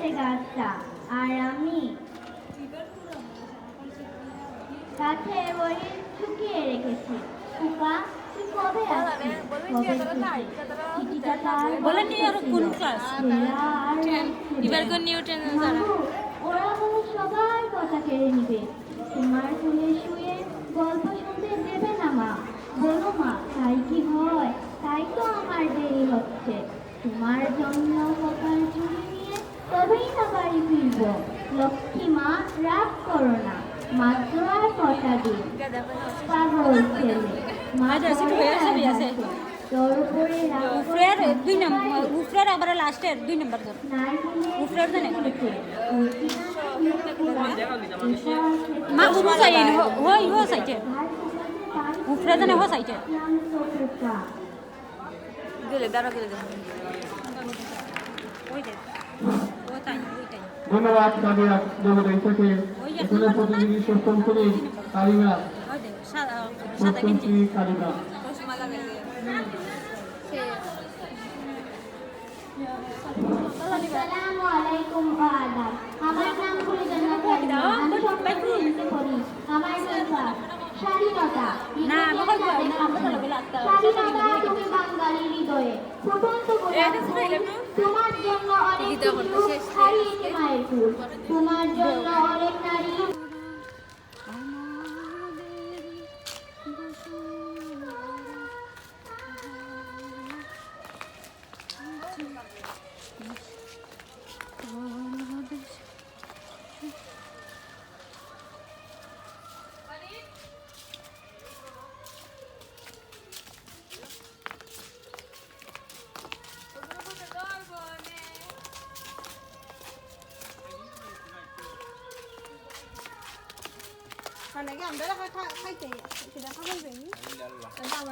হচ্ছে গাছটা। আর আমি কাছে বড়ি শুকিয়ে রেখেছি। কুকা কবে আসছিস কবে ছুটি? চিঠিটা তার বলেন নি আর কোন ক্লাস? এবার কোন নিউ যারা ওরা বলে সবার কথা কেড়ে নিবে। তোমার শুয়ে শুয়ে গল্প শুনতে দেবে না মা। বলো মা তাই কি হয়? তাই তো আমার দেরি হচ্ছে। তোমার জন্য সকাল চুরি নিয়ে তবেই না বাড়ি ফিরব লক্ষ্মী মা রাগ করো না মাত্র আর কটা দিন। পাগল ছেলে মা আচ্ছা, সিটু আছে, তোর উপরে উফরের দুই নম্বর উফরের আবার লাস্টের দুই নম্বর ধর। উফরের জানে মা উফু চাই হই হো চাইছে উফরে জানে হো চাইছে গেলে দাঁড়া গেলে ওই দে ও তাই ওই তাই ধন্যবাদ কাদিয়া জগতের থেকে এখানে প্রতিযোগী শ্রেণি কালিমা শ্রেণি কালিমা আসসালামু আলাইকুম ওয়া আদাব। আমার নাম ফুরিদানা ফারিদা আমি সপ্তম শ্রেণীতে পড়ি। আমার বিভাগ স্বাধীনতা। না, ইতিহাস আমাকে সাথে না। স্বাধীনতা তুমি বাঙালি হৃদয়ে। ফুটন্ত গোলাপ তোমার জন্য অনেক তোমার জন্য অনেক নারী আমরা খাইতে।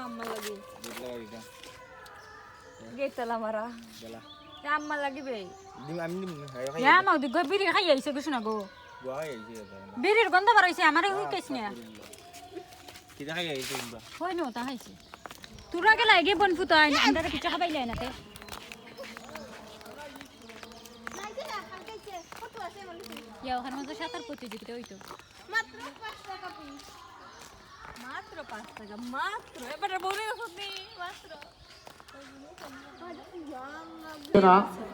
আম্মা লাগি। গেতলা মারা। আম্মা লাগিবে। ইয়া মা দি গবিরি খাই আইছে কিছু না গো? বিড়ির গন্ধ বার হইছে আমারে হুই কাইছ না। হই নো তা হাইছে তোরা গেলা এগে বন ফুতা আমরা পিঠা খাবাইলে নাতে ইয়া ওখানে মধ্যে সাঁতার প্রতিযোগিতা হইতো। মাত্র পাঁচ টাকা, মাত্র। বলে মাত্র।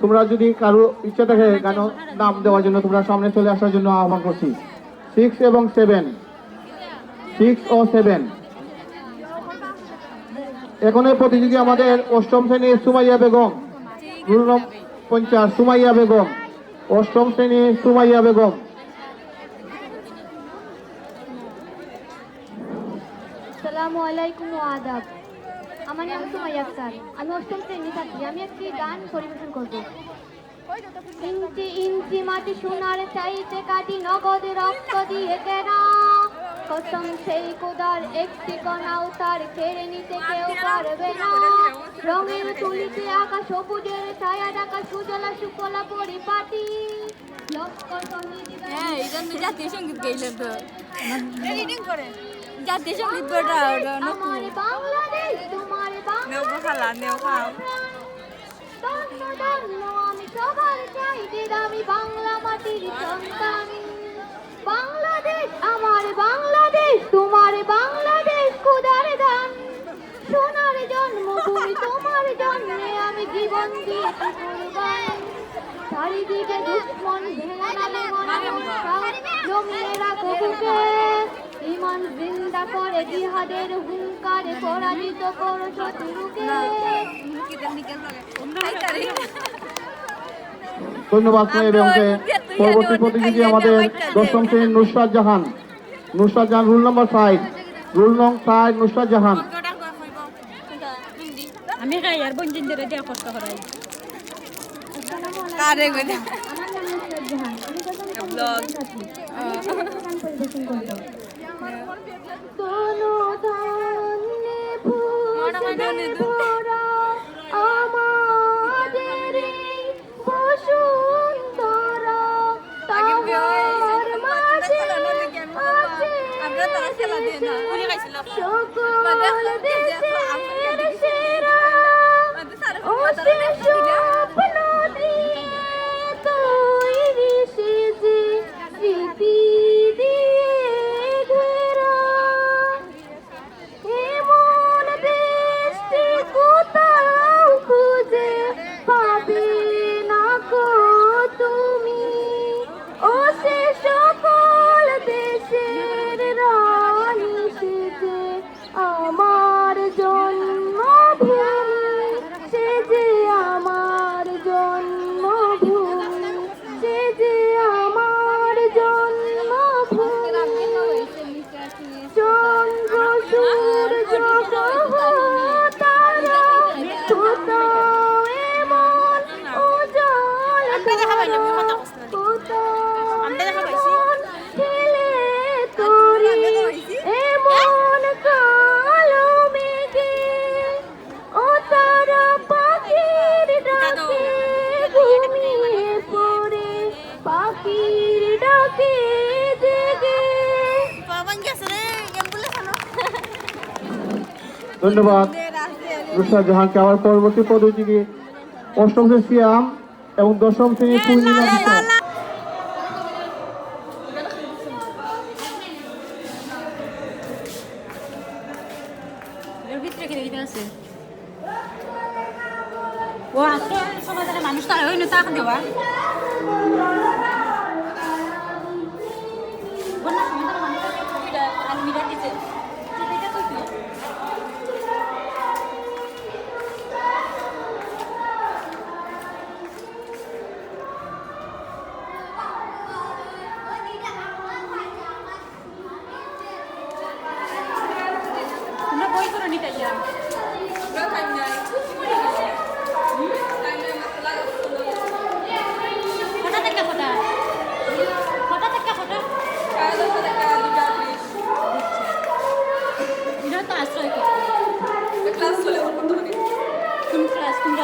তোমরা যদি কারও ইচ্ছা থাকে গান, নাম দেওয়ার জন্য, তোমরা সামনে চলে আসার জন্য আহ্বান করছি। সিক্স এবং সেভেন সিক্স ও সেভেন এখন প্রতিযোগী আমাদের অষ্টম শ্রেণির সুমাইয়া বেগম। পঞ্চাশ, সুমাইয়া বেগম। অষ্টম শ্রেণির সুমাইয়া বেগম। আসসালামু আলাইকুম ওয়া আদাব। আমার নাম সুমাইয়া আক্তার। আমি অষ্টম শ্রেণি ছাত্রী। আমি একটি গান পরিবেশন করব। ইঞ্চি ইঞ্চি মাটি সোনার চাইতে কাটি নগদ রক্ত দিয়ে কেনা। কসম সেই কোদার একটি কণাও তার কেড়ে নিতে কেউ পারবে না। রঙের তুলিতে আঁকা সবুজের ছায়া ঢাকা সুজলা সুফলা পরিপাটি। হ্যাঁ এই জন্য জাতীয় সংগীত গাইলেন তো। রিডিং করে। জাতীয় সংগীত বইটা তোমার নেও খালা নেও খাও। বাংলাদেশ আমার বাংলাদেশ তোমার বাংলাদেশ খুদার দান সোনার জন্মভূমি তোমার জন্মে আমি জীবন দিয়েছি চারিদিকে দুশ্মন মানুষরা জমিয়ে রাখো বুকে। ইমান জিন্দা করে জিহাদের হুঙ্কারে পরাজিত করো শত্রুকে ধন্যবাদ স্নেহ বেগমকে পরবর্তী প্রতিযোগী আমাদের দশম শ্রেণির Nusrat Jahan Nusrat Jahan roll number five roll নং ফাইভ নুসরাত জাহান আমি খাই আর বঞ্জিনদের দিয়া কষ্ট করাই কারে গো সকল দেশের সেরা ও ধন্যবাদ। রুষা জাহানকে আবার পরবর্তী পদটিকে অষ্টম শ্রেণি সিয়াম এবং দশম শ্রেণি পূর্ণিমা বিষয় এর ভিতরে কি দেখিতে আছে ও আজকে সমাজের মানুষ তারা হইনি তাক দেওয়া বন্যা সমাজের মানুষ আলমিরা দিছে সেটা কই তুই তোমরা বই করে নিতে যা ফটা থেকে ফটা ফটা থেকে ফটা এটা তো আশ্রয় কি ক্লাস চলে ওর বর্তমানে কোন ক্লাস তোমরা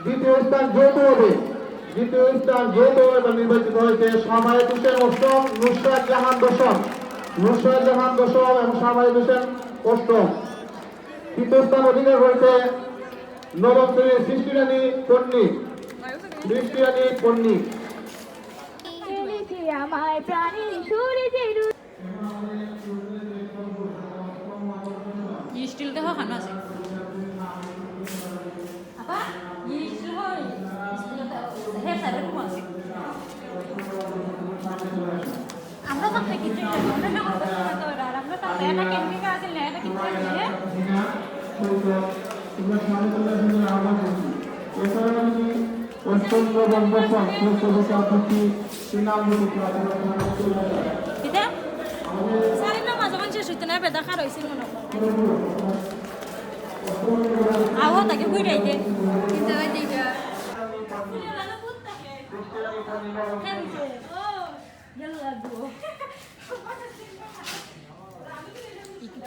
দ্বিতীয় স্থান যৌথভাবে দ্বিতীয় স্থান যৌথভাবে নির্বাচিত হয়েছে সামায়িক হোসেন অষ্টম নুসরাত জাহান দশম। নুসরাত জাহান দশম এবং সামায়িক হোসেন অষ্টম। তৃতীয় স্থান অধিকার হয়েছে নবম শ্রেণির সৃষ্টিরানী পন্নী। সৃষ্টিরানী পন্নী। আমায় প্রাণীর সূর্যের স্টিল দেহ খানো আছে আপা স্টিল হয় হে স্যার রুম আছে আমরা তো থেকে কি আমরা না করতে পারতো আর আমরা তো এটা কেমিকা আছে না এটা কিন্তু আছে তোমরা সামনে চলে আসলে আহ্বান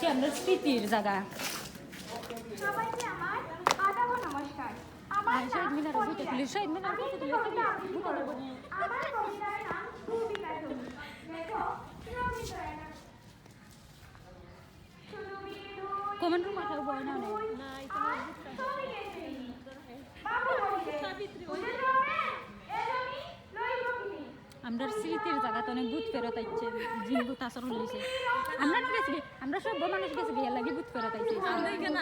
করছি এছাড়া আমি অষ্টম নবম দশম শেষ কবিতা আবৃত্তি তিন নাম লিখেছি আপনারা সামনে চলে আসেন। এটা সারি না মাঝে মাঝে শেষ হইতে না বেদা খার হইছে মনে আও তাকে বুঝাইতে কিন্তু ওই দিটা কি আমরা স্মৃতির জায়গা কমেন্ট রুম আছে না আমরা স্মৃতির জায়গাতে অনেক ভূত ফেরত আইছে, জিন ভূত আচরণ হয়েছে আমরা না গেছি আমরা সব মানুষ গেছি বিয়ে লাগি ভূত ফেরত আইছে। আমরা এখানে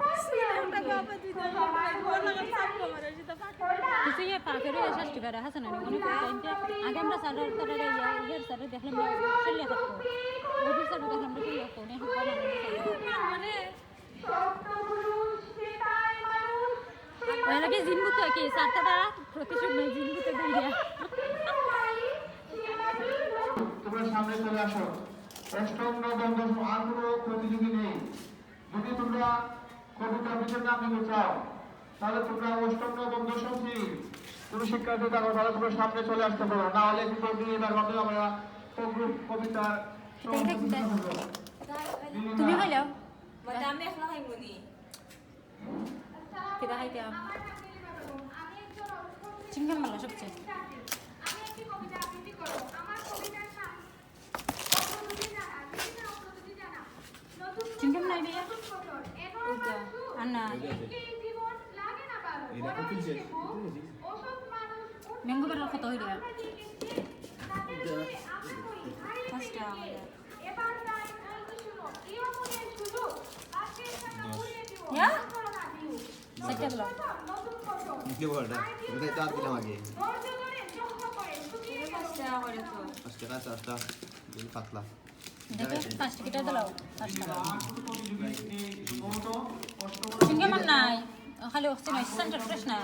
আইলাম পরিবার কোথায় শুনে রাজা বলে আসলে আমাদের এক কথা বলা তো ওরা ওটারে বুতো বলছে বাবু আসবে তাড়াতাড়ি আমরা বাবা দিদা আমরা ঘর লাগা সব কমারে সেটা ফাটা কিছু ইয়ে পা ফেরে ষষ্ঠী বেড়া হাসান আগে আমরা স্যারের তারা ইয়ের স্যারের দেখলাম চলিয়ে থাকতো ওদের স্যারের দেখলাম আমরা থাকতো মানে জিন ভূতে তোমরা সামনে চলে আসো। অষ্টম নবম দশম আর কোনো প্রতিযোগী নেই। যদি তোমরা কবিতা আবৃত্তির নাম নিতে চাও তাহলে তোমরা অষ্টম নবম দশম শ্রেণি তুমি শিক্ষার্থী থাকো তাহলে তোমরা সামনে চলে আসতে পারো। না হলে কিন্তু প্রতিযোগিতার মাধ্যমে আমরা সহযোগিতা করব। তুমি হইলেও মানে আমি এখন হাইতে মালা সবচেয়ে আমি একটি কবিতা আবৃত্তি করব আমার কবিতার নাম অপ্রতুলি জানা বিভিন্ন অপ্রতুলি জানা নতুন চিংগাম নাই ভাইয়া নতুন বছর এগারো মাস সুখ। আর না এই জীবন লাগে না ভালো বড় মিষ্টি বুক, অসৎ মানুষ ম্যাঙ্গো বেড়ার কত হইলে পাতলা। খালি সেন্টার ফ্রেশ নাই।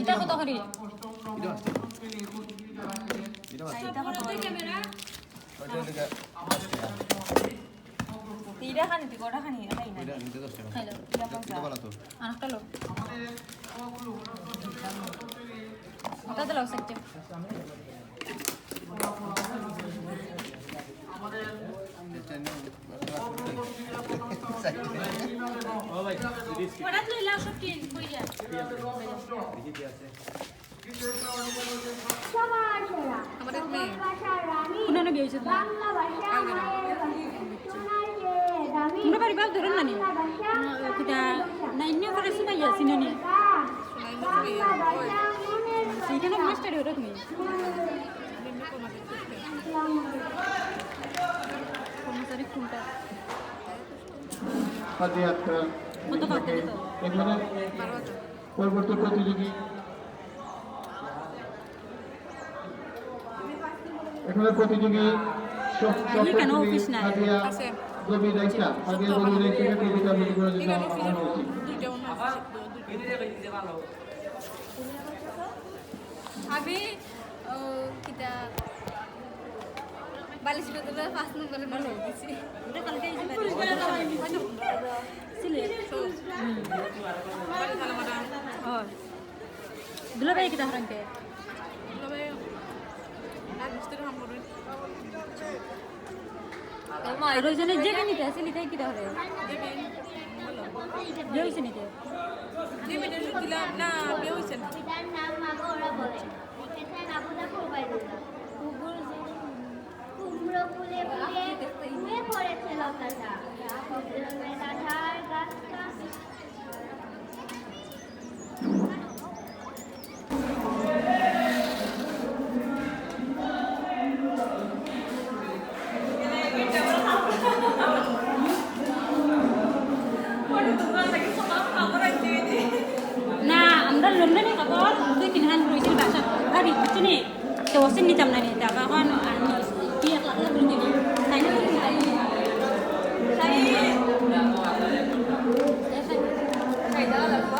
এটা কত করি? তিরা খানি তুই কটা খানি খাই না খাইলো আরেকটা ওটা দিলাও সেটে আমাদের তোমরা বাড়ি বাল ধরুন না নি কিটা না ইন্য করে শুনাই আছি না নি বাংলা ভাষা মনের সেইখানে মাস্টার ওটা তুমি কত দিত এখানে পরবর্তী প্রতিযোগী। এখানে প্রতিযোগী অফিস নাই? হাদিয়া কবিতা বিলি করার জন্য আহ্বান করছি আছে আমি কিটা বালিশ পেতে পাঁচ নম্বরে ভালো হয়ে গেছি ওটা কালকে এই যে সিলে হয় দুলা কিটা হরাঙ্কে তবে আর মিস্ত্রি হাম করবে আর ওইজনে যে নিতে আসিলি তাই কিটা হরে হইছে নিতে না বিয়ে হয়েছে না। নাম মাগো ওরা বলে। লিখেছেন আবুদা কোরবাইদুল্লাহ কুমড়ো ফুলে ফুলে ঘুমিয়ে পড়েছে লতাটা। ডাঁটার গাছটা না আমরা লন্ডনে কাপড় দুই তিন হান রয়েছিল বাসা গাড়ি বুঝছি নি তো ওসিন নিতাম না নি তারপর এখন আমি কি এক লাখ লাখ করে দিলি তাই না তাই খাই দাও লাগবো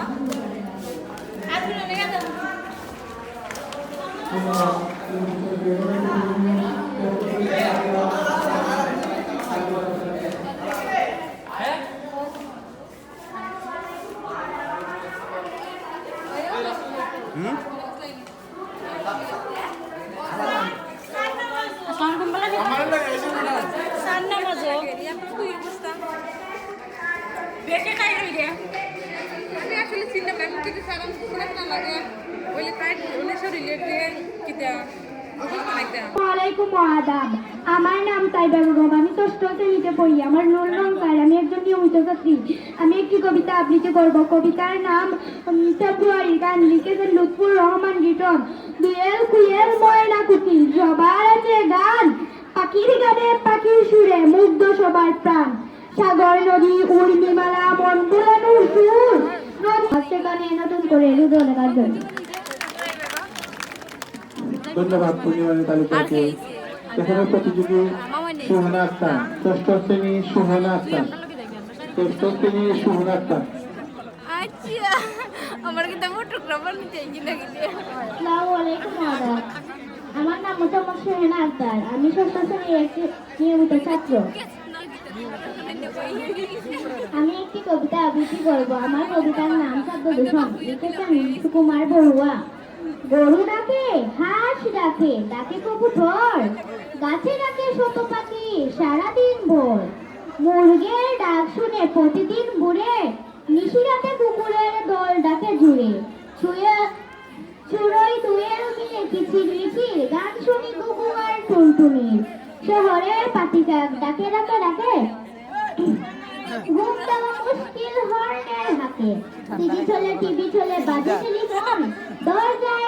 আসসালামু আলাইকুম বলা সান্না মজো তুই বুঝতাম বেশি খাই রই গে আমি আসলে চিন্তা আমি কিন্তু সারাম খারাপ না লাগে বলে তাই বলে শরীরে দিয়ে কিতা অবস্থা লাগতে ওয়ালাইকুম আদাব আমার নাম তাইবা ষষ্ঠ শ্রেণীতে পড়ি আমার নুন রংকার আমি একজন নিয়মিত ছাত্রী আমি একটি কবিতা আবৃত্তি করব। কবিতার নাম ফেব্রুয়ারি গান লিখেছেন লুৎফুর রহমান গিটন। দুয়েল কুয়েল ময়না কুটি সবার আছে গান। পাখির গানে পাখির সুরে মুগ্ধ সবার প্রাণ। সাগর নদী উর্মিমালা মন বোলানোর সুর। গানে নতুন করে রুদলে গাজন ধন্যবাদ পূর্ণিমানী তালুকাকে। এখানে প্রতিযোগী সুহানা আক্তার ষষ্ঠ শ্রেণি সুহানা আক্তার ষষ্ঠ শ্রেণি সুহানা আক্তার। আচ্ছা আমার কিন্তু আমার টুকরা বানিয়ে কিনা আসসালামু আলাইকুম আমার নাম মোহাম্মদ সোহেনা আক্তার। আমি ষষ্ঠ শ্রেণির একটি নিয়মিত ছাত্র। আমি একটি কবিতা আবৃত্তি করব। আমার কবিতার নাম শব্দ দূষণ লিখেছেন সুকুমার বড়ুয়া। গরু ডাকে হাঁস ডাকে ডাকে কবুতর। গাছে ডাকে শত পাখি সারাদিন ভোর। মুরগের ডাক শুনে প্রতিদিন ঘুরে নিশিরাতে কুকুরের দল ডাকে জুড়ে ছুঁয়ে চুড়োই দুয়ের মিলে কিচির মিচির গান শুনি কুকু আর টুনটুনির শহরের পাতি কাক ডাকে ডাকে ডাকে। ঘুম মুশকিল হর্নের হাতে টিভি চলে টিভি চলে, বাজে টেলিফোন, দরজায়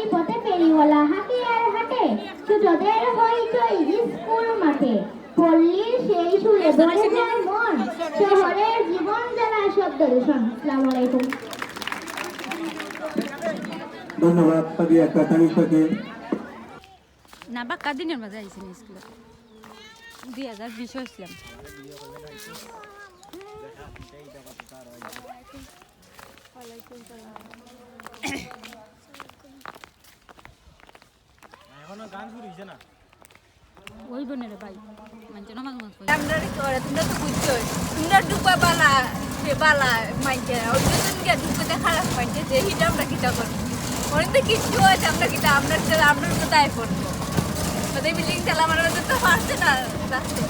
গলি পথে ফেরিওয়ালা হাঁটে আর হাঁটে। ছোটদের হইচই স্কুল মাঠে। পল্লীর সেই সুরে ভরে যায় মন। শহরের জীবন জ্বালা শব্দ দূষণ আসসালামু আলাইকুম। ধন্যবাদ সাদিয়া আক্তার তানিশাকে না বা কাদিনের মাঝে আইসি স্কুলে? দুই হাজার বিশ হয়েছিলাম ওই বোনের ভাই মানছে না মাঝে মাঝে আমরা করে তোমরা তো বুঝছোই তোমরা ডুবা বালা সে বালা মাইকে ওই জন্য ডুবতে খারাপ মাইকে যে হিটা আমরা কিটা করব। মনে তো কিচ্ছু আছে আমরা কিটা আপনার চাল আপনার তো তাই করব। ওদের বিল্ডিং চালা আমার মধ্যে তো পারছে না রাস্তায়।